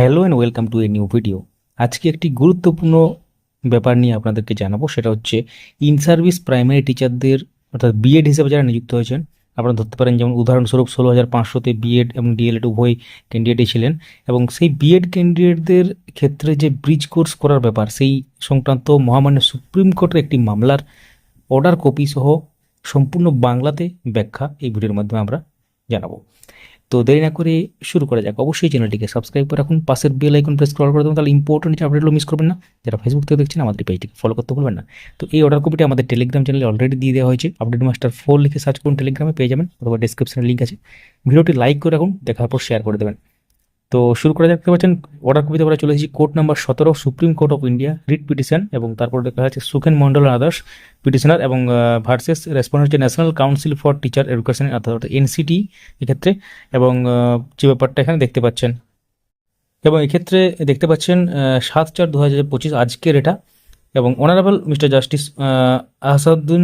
Hello and welcome to a new video আজকে একটি গুরুত্বপূর্ণ ব্যাপার নিয়ে আপনাদেরকে জানাব, সেটা হচ্ছে ইন সার্ভিস প্রাইমারি টিচারদের অর্থাৎ বিএড হিসেবে যারা নিযুক্ত হয়েছেন, আপনারা ধরতে পারেন যেমন উদাহরণস্বরূপ ষোলো হাজার পাঁচশোতে বিএড এবং ডিএলএড উভয় ক্যান্ডিডেটই ছিলেন এবং সেই বিএড ক্যান্ডিডেটদের ক্ষেত্রে যে ব্রিজ কোর্স করার ব্যাপার, সেই সংক্রান্ত মহামান্য সুপ্রিম কোর্টের একটি মামলার অর্ডার কপি সহ সম্পূর্ণ বাংলাতে ব্যাখ্যা এই ভিডিওর মাধ্যমে আমরা জানাব। তো দেরি না করে শুরু করা যাক। অবশ্যই চ্যানেলটিকে সাবস্ক্রাইব করে রাখুন, পাশের বেল আইকন প্রেস করার করে দেবেন, তাহলে ইম্পর্টেন্ট যে আপডেটগুলো মিস করবেন না। যারা ফেসবুক থেকে দেখছেন, আমাদের পেজটিকে ফলো করতে ভুলবেন না। তো এই অর্ডার কপিটা আমাদের টেলিগ্রাম চ্যানেলে অলরেডি দিয়ে দেওয়া হয়েছে। আপডেট মাস্টার ফোর লিখে সার্চ করুন টেলিগ্রামে পেয়ে যাবেন, অথবা ডিসক্রিপশনে লিঙ্ক আছে। ভিডিওটি লাইক করে রাখুন, দেখার পর শেয়ার করে দেবেন। তো শুরু করে দেখতে পাচ্ছেন অর্ডার কপিতে আমরা চলে এসেছি কোর্ট নাম্বার সতেরো Supreme Court of India writ petition এবং তারপর দেখা যাচ্ছে সুখেন মন্ডল আদার্স পিটিশনার এবং ভার্সেস রেসপন্স হচ্ছে National Council for Teacher Education অর্থাৎ এনসিটি এক্ষেত্রে, এবং যে ব্যাপারটা এখানে দেখতে পাচ্ছেন। এবং এক্ষেত্রে দেখতে পাচ্ছেন সাত চার দু হাজার পঁচিশ আজকের এটা, এবং honourable Mister Justice Asaduddin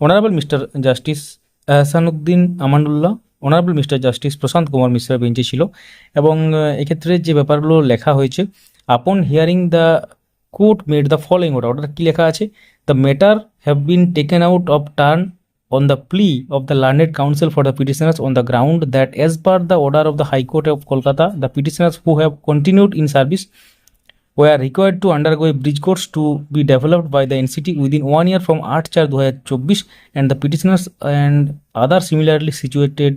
honourable Mister Justice Ahsanuddin Amanullah honourable Mister Justice Prashant Kumar Mishra বেঞ্চে ছিল। এবং এক্ষেত্রে যে ব্যাপারগুলো লেখা হয়েছে upon hearing the court made the following ওটা অর্ডার কী লেখা আছে? The matter have been taken out of turn on the plea of the learned counsel for the petitioners on the ground that as per the order of the High Court of Kolkata the petitioners who have continued in service were required to undergo bridge course to be developed by the NCT within one year from আট চার দু হাজার চব্বিশ and the petitioners and other similarly situated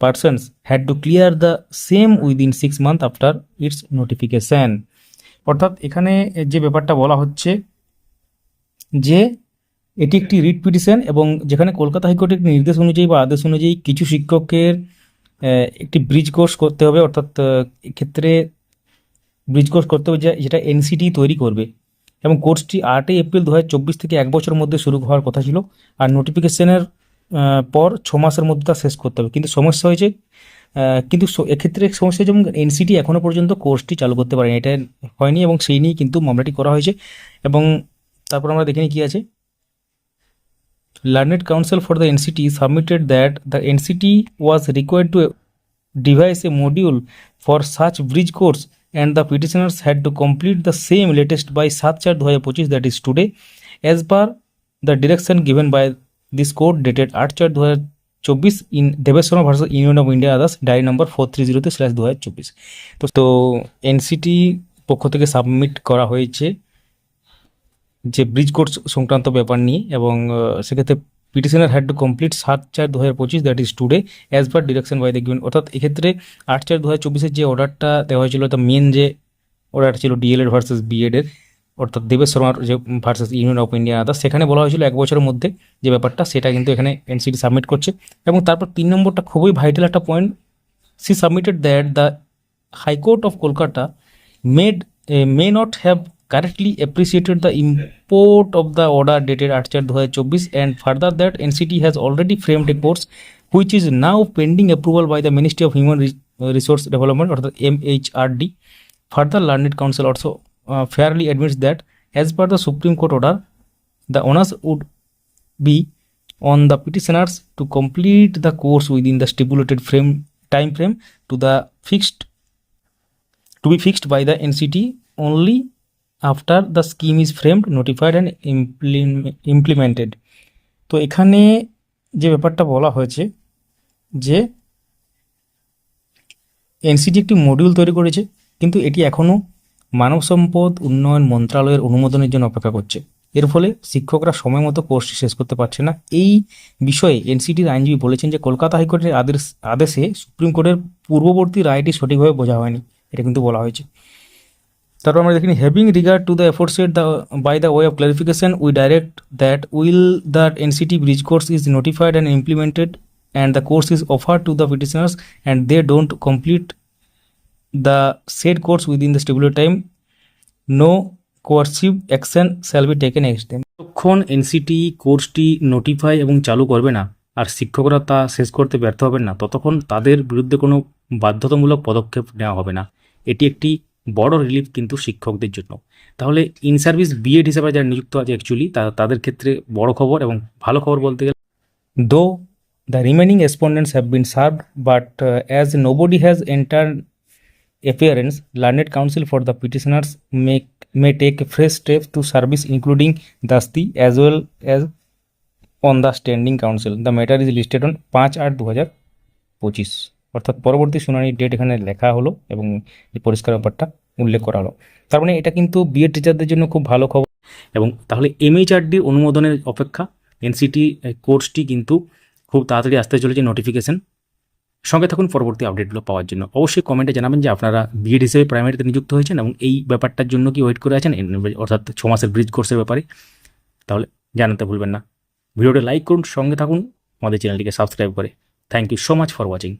persons had to clear the same within six months after its notification. অর্থাৎ এখানে যে ব্যাপারটা বলা হচ্ছে যে এটি একটি রিট পিটিশন এবং যেখানে কলকাতা হাইকোর্টের একটি নির্দেশ অনুযায়ী বা আদেশ অনুযায়ী কিছু শিক্ষকের একটি ব্রিজ কোর্স করতে হবে। অর্থাৎ আহ, এক্ষেত্রে ব্রিজ কোর্স করতে হবে যেটা এনসিটি তৈরি করবে। এবং কোর্সটি আটই এপ্রিল দু হাজার চব্বিশ থেকে এক বছরের মধ্যে শুরু হওয়ার কথা ছিল। আর নোটিফিকেশনের পর ছ মাসের মধ্যে তা শেষ করতে হবে। কিন্তু সমস্যা হয়েছে কিন্তু এক্ষেত্রে সমস্যা যেমন এবং এনসিটি এখনও পর্যন্ত কোর্সটি চালু করতে পারেনি। এটা হয়নি এবং সেই নিয়েই কিন্তু মামলাটি করা হয়েছে। এবং তারপর আমরা দেখে নিই কী আছে। Learned counsel for the NCT submitted that the NCT was required to devise a module for such bridge course and the petitioners had to complete the same latest by সাত চার দু হাজার পঁচিশ that is today as per the direction given by this court dated 8 4 2024 in Devesh Sharma versus Union of India others, diary number 430 slash দু হাজার চব্বিশ। তো তো এনসিটি পক্ষ থেকে সাবমিট করা হয়েছে যে ব্রিজ কোর্স সংক্রান্ত ব্যাপার নিয়ে এবং সেক্ষেত্রে পিটিশনার হ্যাড টু কমপ্লিট সাত চার দু হাজার পঁচিশ that is today as per direction by the given অর্থাৎ এক্ষেত্রে আট চার দু হাজার চব্বিশের যে অর্ডারটা দেওয়া হয়েছিল তা মেন যে অর্ডার ছিল ডিএলএড ভার্সেস বিএডের অর্থাৎ দেবেশ শর্মার যে versus Union of India others সেখানে বলা হয়েছিল এক বছরের মধ্যে যে ব্যাপারটা, সেটা কিন্তু এখানে এনসিডি সাবমিট করছে। এবং তারপর তিন নম্বরটা খুবই ভাইটাল একটা point she submitted that the High Court of Kolkata made may not have correctly appreciated the import of the order dated আট চার দু হাজার চব্বিশ and further that NCT has already frame a course which is now pending approval by the Ministry of Human Resource Development অর্থাৎ M H R D further learned counsel also fairly admits that as per the Supreme Court order, the onus would be on the petitioners to complete the course within the stipulated frame time frame to the fixed to be fixed by the NCT only after the scheme is framed notified and implement- implemented তো এখানে যে ব্যাপারটা বলা হয়েছে যে NCT একটি module তৈরি করেছে কিন্তু এটি এখনও মানব সম্পদ উন্নয়ন মন্ত্রণালয়ের অনুমোদনের জন্য অপেক্ষা করছে। এর ফলে শিক্ষকরা সময় মতো কোর্সটি শেষ করতে পারছে না। এই বিষয়ে এনসিটির আইনজীবী বলেছেন যে, কলকাতা হাইকোর্টের আদেশ আদেশে সুপ্রিম কোর্টের পূর্ববর্তী রায়টি সঠিকভাবে বোঝা হয়নি। এটা কিন্তু বলা হয়েছে। তারপর আমরা দেখিনি having regard to the efforts at the by the way of clarification we direct that will that NCT bridge course is notified and implemented and the course is offer to the petitioners and they don't complete the said course within the stipulated time. No coercive action shall be taken against them. যতক্ষণ NCT কোর্সটি notify এবং চালু করবে না আর শিক্ষকরা তা শেষ করতে ব্যর্থ হবেন না ততক্ষণ তাদের বিরুদ্ধে কোনো বাধ্যতামূলক পদক্ষেপ নেওয়া হবে না। এটি একটি বড় রিলিফ কিন্তু শিক্ষকদের জন্য। তাহলে ইন সার্ভিস বিএড হিসাবে যারা নিযুক্ত আছে অ্যাকচুয়ালি তা তাদের ক্ষেত্রে বড় খবর এবং ভালো খবর বলতে গেলে though the remaining respondents have been served, but as nobody has has entered appearance, learned counsel for the petitioners may may take fresh steps to service, including Dasti as well as on the standing counsel. The matter is listed on পাঁচ আট দু হাজার পঁচিশ। অর্থাৎ পরবর্তী শুনানির date এখানে লেখা হলো এবং পরিষ্কার ব্যাপারটা উল্লেখ করা হলো। তার মানে এটা কিন্তু বিএড টিচারদের জন্য খুব ভালো খবর। এবং তাহলে এমএইচআরডির অনুমোদনের অপেক্ষা এনসিটি কোর্সটি কিন্তু খুব তাড়াতাড়ি আসতে চলেছে নোটিফিকেশন সঙ্গে থাকুন পরবর্তী আপডেটগুলো পাওয়ার জন্য। অবশ্যই কমেন্টে জানাবেন যে আপনারা বিএড হিসেবে প্রাইমারিতে নিযুক্ত হয়েছেন এবং এই ব্যাপারটার জন্য কি ওয়েট করে আছেন? অর্থাৎ ছ মাসের ব্রিজ কোর্সের ব্যাপারে। তাহলে জানাতে ভুলবেন না। ভিডিওটা লাইক করুন, সঙ্গে থাকুন, আমাদের চ্যানেলটিকে সাবস্ক্রাইব করে। Thank you so much for watching